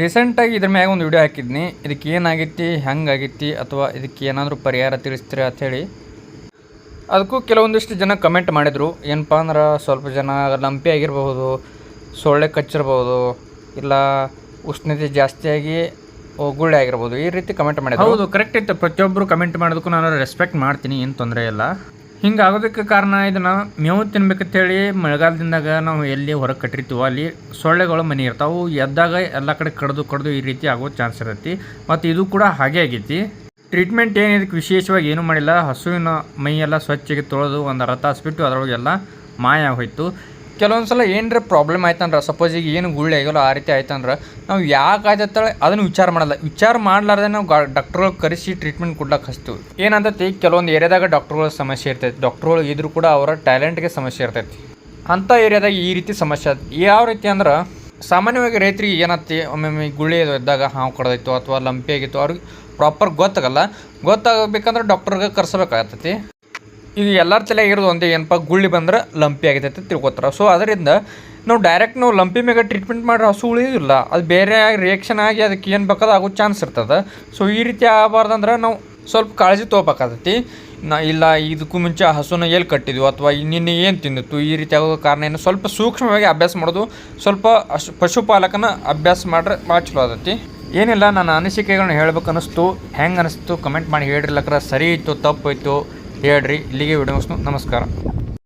ರೀಸೆಂಟಾಗಿ ಇದ್ರ ಮ್ಯಾಗ ಒಂದು ವಿಡಿಯೋ ಹಾಕಿದ್ನಿ. ಇದಕ್ಕೆ ಏನಾಗೈತಿ, ಹೆಂಗಾಗೈತಿ, ಅಥವಾ ಇದಕ್ಕೆ ಏನಾದರೂ ಪರಿಹಾರ ತಿಳಿಸ್ತೀರ ಅಂಥೇಳಿ ಅದಕ್ಕೂ ಕೆಲವೊಂದಿಷ್ಟು ಜನ ಕಮೆಂಟ್ ಮಾಡಿದರು. ಏನಪ್ಪ ಅಂದ್ರೆ ಸ್ವಲ್ಪ ಜನ ಲಂಪಿ ಆಗಿರಬಹುದು, ಸೊಳ್ಳೆ ಕಚ್ಚಿರ್ಬೋದು ಇಲ್ಲ ಉಷ್ಣತೆ ಜಾಸ್ತಿಯಾಗಿ ಗುಳ್ಳೆ ಆಗಿರ್ಬೋದು ಈ ರೀತಿ ಕಮೆಂಟ್ ಮಾಡಿದ್ರು. ಹೌದು ಕರೆಕ್ಟ್ ಇತ್ತು. ಪ್ರತಿಯೊಬ್ಬರು ಕಮೆಂಟ್ ಮಾಡೋದಕ್ಕೂ ನಾನು ರೆಸ್ಪೆಕ್ಟ್ ಮಾಡ್ತೀನಿ, ಏನು ತೊಂದರೆ ಇಲ್ಲ. ಹಿಂಗೆ ಆಗೋದಕ್ಕೆ ಕಾರಣ ಇದನ್ನು ಮೇವು ತಿನ್ಬೇಕಂತೇಳಿ ಮಳೆಗಾಲದಿಂದಾಗ ನಾವು ಎಲ್ಲಿ ಹೊರಗೆ ಕಟ್ಟಿರ್ತೀವೋ ಅಲ್ಲಿ ಸೊಳ್ಳೆಗಳು ಮನೆ ಇರ್ತಾವೆ. ಎದ್ದಾಗ ಎಲ್ಲ ಕಡೆ ಕಡ್ದು ಕಡ್ದು ಈ ರೀತಿ ಆಗೋ ಚಾನ್ಸ್ ಇರತ್ತೆ. ಮತ್ತು ಇದು ಕೂಡ ಹಾಗೆ ಆಗೈತಿ. ಟ್ರೀಟ್ಮೆಂಟ್ ಏನು ಇದಕ್ಕೆ ವಿಶೇಷವಾಗಿ ಏನೂ ಮಾಡಿಲ್ಲ. ಹಸುವಿನ ಮೈಯೆಲ್ಲ ಸ್ವಚ್ಛಗೆ ತೊಳೆದು ಒಂದು ಅರ್ಧ ತಾಸು ಬಿಟ್ಟು ಅದರೊಳಗೆಲ್ಲ ಮಾಯ ಹೋಯ್ತು. ಕೆಲವೊಂದು ಸಲ ಏನರ ಪ್ರಾಬ್ಲಮ್ ಆಯ್ತಂದ್ರೆ ಸಪೋಸ್ ಈಗ ಏನು ಗುಳ್ಳೆ ಆಗಿಲ್ಲ, ಆ ರೀತಿ ಆಯ್ತಂದ್ರೆ, ನಾವು ಯಾಕೆ ಆಯ್ತಂತೇಳಿ ಅದನ್ನು ವಿಚಾರ ಮಾಡಲ್ಲ. ವಿಚಾರ ಮಾಡಲಾರ್ದೆ ನಾವು ಗಾ ಡಾಕ್ಟ್ರುಗಳು ಕರೆಸಿ ಟ್ರೀಟ್ಮೆಂಟ್ ಕೊಡ್ಲಕ್ಕೆ ಹಚ್ತೀವಿ. ಏನಂತೈತಿ, ಕೆಲವೊಂದು ಏರಿಯಾದಾಗ ಡಾಕ್ಟ್ರುಗಳ ಸಮಸ್ಯೆ ಇರ್ತೈತಿ. ಡಾಕ್ಟ್ರುಗಳು ಇದ್ರೂ ಕೂಡ ಅವರ ಟ್ಯಾಲೆಂಟ್ಗೆ ಸಮಸ್ಯೆ ಇರ್ತೈತಿ. ಅಂಥ ಏರಿಯಾದಾಗ ಈ ರೀತಿ ಸಮಸ್ಯೆ ಯಾವ ರೀತಿ ಅಂದ್ರೆ, ಸಾಮಾನ್ಯವಾಗಿ ರೈತರಿಗೆ ಏನತ್ತಿ ಒಮ್ಮೊಮ್ಮೆ ಗುಳಿ ಅದು ಇದ್ದಾಗ ಹಾವು ಕಡ್ದೈತು ಅಥವಾ ಲಂಪಿ ಆಗಿತ್ತು, ಅವ್ರಿಗೆ ಪ್ರಾಪರ್ ಗೊತ್ತಾಗಲ್ಲ. ಗೊತ್ತಾಗಬೇಕಂದ್ರೆ ಡಾಕ್ಟರ್ಗೆ ಕರ್ಸಬೇಕಾಗತ್ತೈತಿ ಈಗ ಎಲ್ಲರ ತಲೆ ಇರೋದು ಒಂದೇ ಏನಪ್ಪ? ಗುಳ್ಳಿ ಬಂದ್ರೆ ಲಂಪಿ ಆಗೈತೆ ಅಂತ ತಿಳ್ಕೊತಾರೆ. ಸೊ ಅದರಿಂದ ನಾವು ಡೈರೆಕ್ಟ್ ನಾವು ಲಂಪಿ ಮ್ಯಾಗ ಟ್ರೀಟ್ಮೆಂಟ್ ಮಾಡ್ರೆ ಹಸು ಉಳಿಯೋದಿಲ್ಲ ಅದು ಬೇರೆ ರಿಯಾಕ್ಷನ್ ಆಗಿ ಅದಕ್ಕೆ ಏನು ಬೇಕಾದ ಆಗೋ ಚಾನ್ಸ್ ಇರ್ತದೆ. ಸೊ ಈ ರೀತಿ ಆಗಬಾರ್ದಂದ್ರೆ ನಾವು ಸ್ವಲ್ಪ ಕಾಳಜಿ ತೊಗೋಬೇಕಾಗತ್ತಿ. ನಾ, ಇಲ್ಲ, ಇದಕ್ಕೂ ಮುಂಚೆ ಹಸುನ ಎಲ್ಲಿ ಕಟ್ಟಿದ್ವು ಅಥವಾ ನಿನ್ನೆ ಏನು ತಿಂದಿತ್ತು? ಈ ರೀತಿ ಆಗೋ ಕಾರಣ ಏನು? ಸ್ವಲ್ಪ ಸೂಕ್ಷ್ಮವಾಗಿ ಅಭ್ಯಾಸ ಮಾಡೋದು, ಸ್ವಲ್ಪ ಪಶುಪಾಲಕನ ಅಭ್ಯಾಸ ಮಾಡ್ರೆ ಭಾಳ ಚಲೋ ಆದತಿ ಏನಿಲ್ಲ, ನನ್ನ ಅನಿಸಿಕೆಗಳನ್ನ ಹೇಳ್ಬೇಕು ಅನ್ನಿಸ್ತು. ಹೆಂಗೆ ಅನಿಸ್ತು ಕಮೆಂಟ್ ಮಾಡಿ ಹೇಳ್ರಿ ಸರಿ ಇತ್ತು, ತಪ್ಪು ಇತ್ತು. ಹೇಳ್ರಿ ಇಲ್ಲಿಗೆ ವಿಡಿಯೋ ನಮಸ್ಕಾರ.